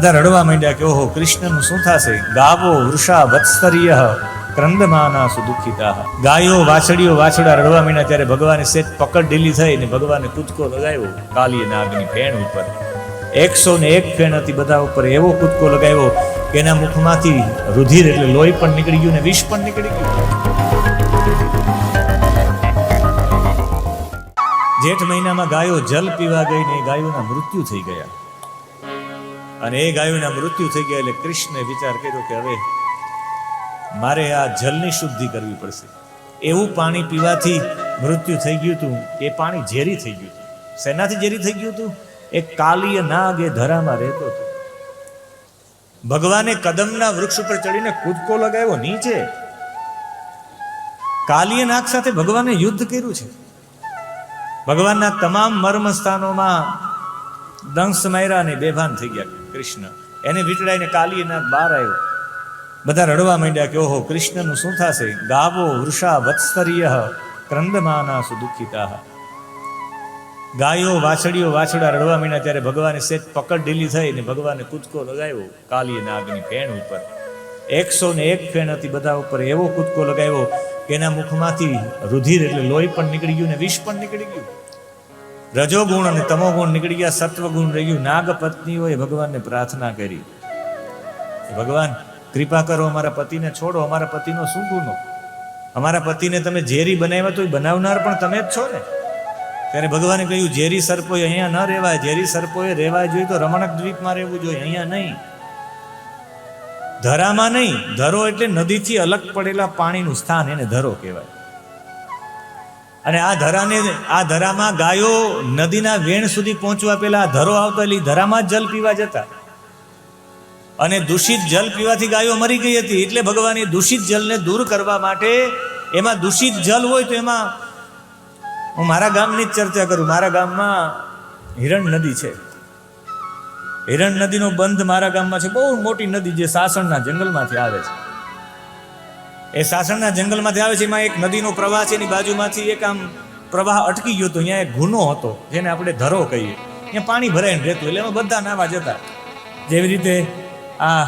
બધા રડવા માંડ્યા કે ઓહો, કૃષ્ણનું શું થશે? ગાવો વૃષા વત્સરીય ક્રંદમાના સુદુખિતા ગાયો, વાછડીઓ, વાછડા રડવા માંડ્યા ત્યારે ભગવાને સેજ પકડ ઢીલી થઈ ને ભગવાને કૂદકો લગાવ્યો કાલી નાગની ફેણ ઉપર. એકસો ને એક ફેણ હતી બધા ઉપર, એવો કૂદકો લગાવ્યો કે એના મુખમાંથી રુધિર એટલે લોહી પણ નીકળી ગયું ને વિષ પણ નીકળી ગયું. જેઠ મહિનામાં ગાયો જલ પીવા ગઈ ને ગાયોના મૃત્યુ થઈ ગયા. અને એ ગાયોના મૃત્યુ થઈ ગયા એટલે કૃષ્ણે વિચાર કર્યો કે હવે મારે આ જલની શુદ્ધિ કરવી પડશે. એવું પાણી પીવાથી મૃત્યુ થઈ ગયું હતું. એ પાણી ઝેરી થઈ ગયું હતું. શેનાથી ઝેરી થઈ ગયું હતું? એ કાલીય નાગ એ ધરામાં રહેતો હતો. ભગવાને કદમના વૃક્ષ ઉપર ચડીને કૂદકો લગાવ્યો નીચે. કાલીય નાગ સાથે ભગવાને યુદ્ધ કર્યું છે. ભગવાનના તમામ મર્મ સ્થાનોમાં દંશ માર્યા અને બેભાન થઈ ગયા કૃષ્ણ. એને વીંટળાઈને કાલીના બહાર આવ્યો. બધા રડવા માંડ્યા કે ઓહો, કૃષ્ણનું શું થશે? ગાવો વૃષા વત્સરીય ક્રંદમાના સુદુખિતા ગાયો વાછડીઓ વાછડા રડવા માંડ્યા ત્યારે ભગવાને સેજ પકડ ઢીલી થઈ ને ભગવાને કૂદકો લગાવ્યો કાલી નાગની ફેણ ઉપર. એકસો ને એક ફેણ હતી બધા ઉપર એવો કૂદકો લગાવ્યો કે એના મુખમાંથી રુધિર એટલે લોહી પણ નીકળી ગયું ને વિષ પણ નીકળી ગયું. રજોગુણ અને તમોગુણ નીકળી ગયા, સત્વગુણ રહી ગયું. નાગ પત્નીઓએ ભગવાનને પ્રાર્થના કરી. ભગવાન, કૃપા કરો અમારા પતિને, છોડો, અમારા પતિનો શું ગુનો? અમારા પતિને તમે ઝેરી બનાવ્યા તો એ બનાવનાર પણ તમે જ છો ને? ત્યારે ભગવાને કહ્યું, ઝેરી સર્પોએ અહીંયા ન રહેવાય, ઝેરી સર્પોએ રહેવાય જોઈએ તો રમણક દ્વીપમાં રહેવું જોઈએ, અહીંયા નહીં. ધરામાં નહીં, ધરો એટલે નદીથી અલગ પડેલા પાણીનું સ્થાન એને ધરો કહેવાય. અને આ ધરાને આ ધરામાં ગાયો નદીના વેણ સુધી પહોંચવા પહેલા ધરો આવતો એટલે ધરામાં જલ પીવા જતા. અને દૂષિત જલ પીવાથી ગાયો મરી ગઈ હતી એટલે ભગવાને દૂષિત જલને દૂર કરવા માટે એમાં દૂષિત જલ હોય તો એમાં હું મારા ગામની જ ચર્ચા કરું. મારા ગામમાં હિરણ નદી છે. હિરણ નદીનો બંધ મારા ગામમાં છે. બહુ મોટી નદી જે સાસણના જંગલમાંથી આવે છે. એ સાસણના જંગલમાંથી આવે છે, એમાં એક નદીનો પ્રવાહ છે, એની બાજુમાંથી એક આમ પ્રવાહ અટકી ગયો હતો, અહીંયા એક ગુનો હતો, જેને આપણે ધરો કહીએ. અહીંયા પાણી ભરાઈને રહેતું, એટલે એમાં બધા નાવા જતા. જેવી રીતે આ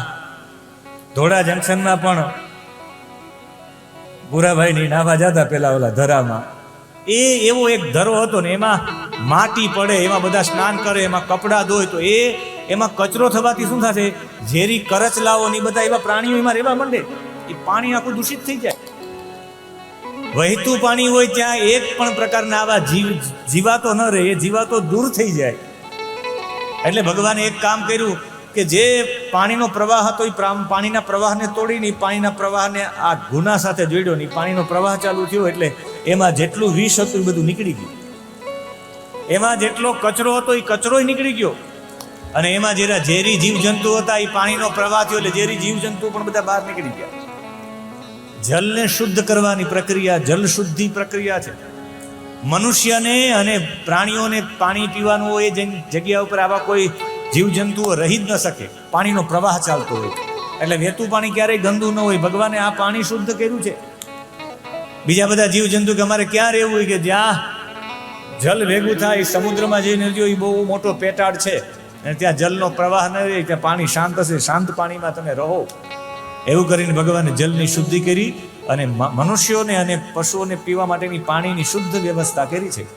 ધોળા જંકશનમાં પણ ભૂરાભાઈની નાવા જતા પેલા ઓલા ધરામાં. એ એવો એક ધરો હતો ને, એમાં માટી પડે, એમાં બધા સ્નાન કરે, એમાં કપડાં ધોય, તો એ એમાં કચરો થવાથી શું થશે? ઝેરી કરચલાઓ ની બધા એવા પ્રાણીઓ એમાં રહેવા માંડે. એ પાણી આખું દૂષિત થઈ જાય. વહેતું પાણી હોય ત્યાં એક પણ પ્રકારના આવા જીવ, જીવાતો ન રહે, એ જીવાતો દૂર થઈ જાય. એટલે ભગવાને એક કામ કર્યું કે જે પાણીનો પ્રવાહ હતો એ પાણીના પ્રવાહને તોડીને પાણીના પ્રવાહને આ ગુના સાથે જોડ્યો ને પાણીનો પ્રવાહ ચાલુ થયો એટલે એમાં જેટલું વિષ હતું એ બધું નીકળી ગયું. એમાં જેટલો કચરો હતો એ કચરોય નીકળી ગયો. અને એમાં જેરા ઝેરી જીવજંતુ હતા એ પાણીનો પ્રવાહ થયો એટલે ઝેરી જીવજંતુ પણ બધા બહાર નીકળી ગયા. જલને શુદ્ધ કરવાની પ્રક્રિયા જલ શુદ્ધિ પ્રક્રિયા છે. મનુષ્યને અને પ્રાણીઓને પાણી પીવાનું હોય એ જગ્યા ઉપર આવા કોઈ જીવજંતુઓ રહી જ ન શકે, પાણીનો પ્રવાહ ચાલતો હોય. એટલે વહેતું પાણી ક્યારેય ગંદુ ન હોય. ભગવાને આ પાણી શુદ્ધ કર્યું છે. બીજા બધા જીવજંતુ કે અમારે ક્યાં રહેવું હોય કે જ્યાં જલ ભેગું થાય, સમુદ્રમાં જઈને જો એ બહુ મોટો પેટાળ છે, અને ત્યાં જલનો પ્રવાહ ન રહે, ત્યાં પાણી શાંત હશે. શાંત પાણીમાં તમે રહો. એવું કરીને ભગવાને જલની શુદ્ધિ કરી અને મનુષ્યોને અને પશુઓને પીવા માટેની પાણીની શુદ્ધ વ્યવસ્થા કરી છે.